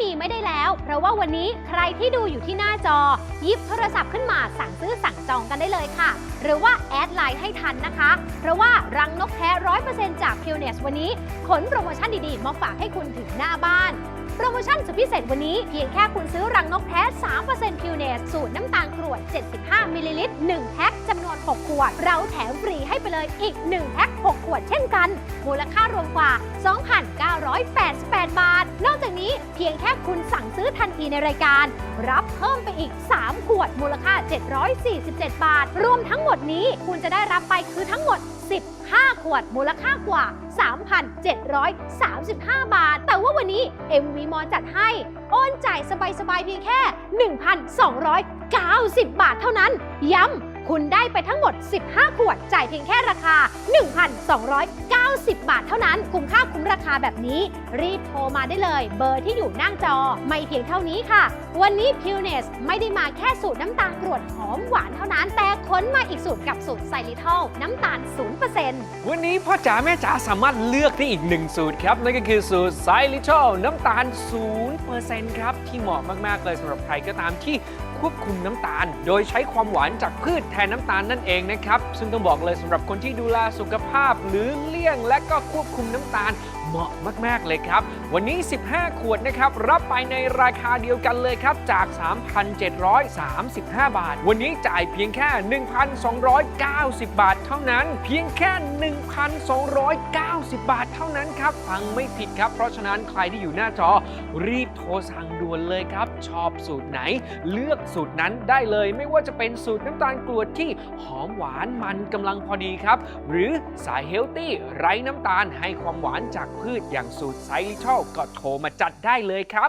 มีไม่ได้แล้ว เพราะว่าวันนี้ใครที่ดูอยู่ที่หน้าจอ ยิบโทรศัพท์ขึ้นมาสั่งซื้อสั่งจองกันได้เลยค่ะ หรือว่าแอดไลน์ให้ทันนะคะ เพราะว่ารังนกแท้ร้อยเปอร์เซ็นต์จากพิวเนสวันนี้ ขนโปรโมชั่นดีๆ มาฝากให้คุณถึงหน้าบ้าน โปรโมชั่นสุดพิเศษวันนี้เพียงแค่คุณซื้อรังนกแท้3% p u r e n e s สูตรน้ำตาล วด 75 มิลลิลิตร 1 แพ็คจำนวน 6 ขวด เราแถมฟรีให้ไปเลยอีก 1 แพ็ค 6 ขวดเช่นกัน มูลค่ารวมกว่า 2,988 บาท นอกจากนี้เพียงแค่คุณสั่งซื้อทันทีในรายการ รับ เพิ่มไปอีก 3 ขวดมูลค่า 747 บาท รวมทั้งหมดนี้คุณจะได้รับไปคือทั้งหมด 15 ขวดมูลค่ากว่า 3,735 บาท แต่ว่าวันนี้ MV มอจัดให้ โอนจ่ายสบายๆเพียงแค่ 1,290 บาทเท่านั้น ย้ำ คุณได้ไปทั้งหมด 15 ขวด จ่ายเพียงแค่ราคา 1,290 บาทเท่านั้น คุ้มค่าคุ้มราคาแบบนี้ รีบโทรมาได้เลย เบอร์ที่อยู่หน้าจอ ไม่เพียงเท่านี้ค่ะ วันนี้ p u n e s ไม่ได้มาแค่สูตรน้ำตาลกรวดหอมหวานเท่านั้น แต่ค้นมาอีกสูตรกับสูตรไซริทอลน้ำตาล 0%วันนี้พ่อจ๋าแม่จ๋าสามารถเลือกได้อีกหนึ่งสูตรครับ นั่นก็คือสูตรไซลิทอลน้ำตาล 0%ครับ ที่เหมาะมากๆเลยสำหรับใครก็ตามที่ควบคุมน้ำตาล โดยใช้ความหวานจากพืชแทนน้ำตาลนั่นเองนะครับ ซึ่งต้องบอกเลยสำหรับคนที่ดูแลสุขภาพหรือเลี่ยง และก็ควบคุมน้ำตาลเหมาะมาก ๆ เลยครับ วันนี้ 15 ขวดนะครับ รับไปในราคาเดียวกันเลยครับ จาก 3,735 บาท วันนี้จ่ายเพียงแค่ 1,290 บาท เท่านั้น เพียงแค่ 1,290 บาทเท่านั้นครับ ฟังไม่ผิดครับ เพราะฉะนั้นใครที่อยู่หน้าจอ รีบโทรสั่งด่วนเลยครับ ชอบสูตรไหน เลือกสูตรนั้นได้เลย ไม่ว่าจะเป็นสูตรน้ำตาลกรวดที่หอมหวานมันกำลังพอดีครับ หรือสายเฮลตี้ไร้น้ำตาลให้ความหวานจากพืชอย่างสูตรไซลิชอลก็โทรมาจัดได้เลยครับ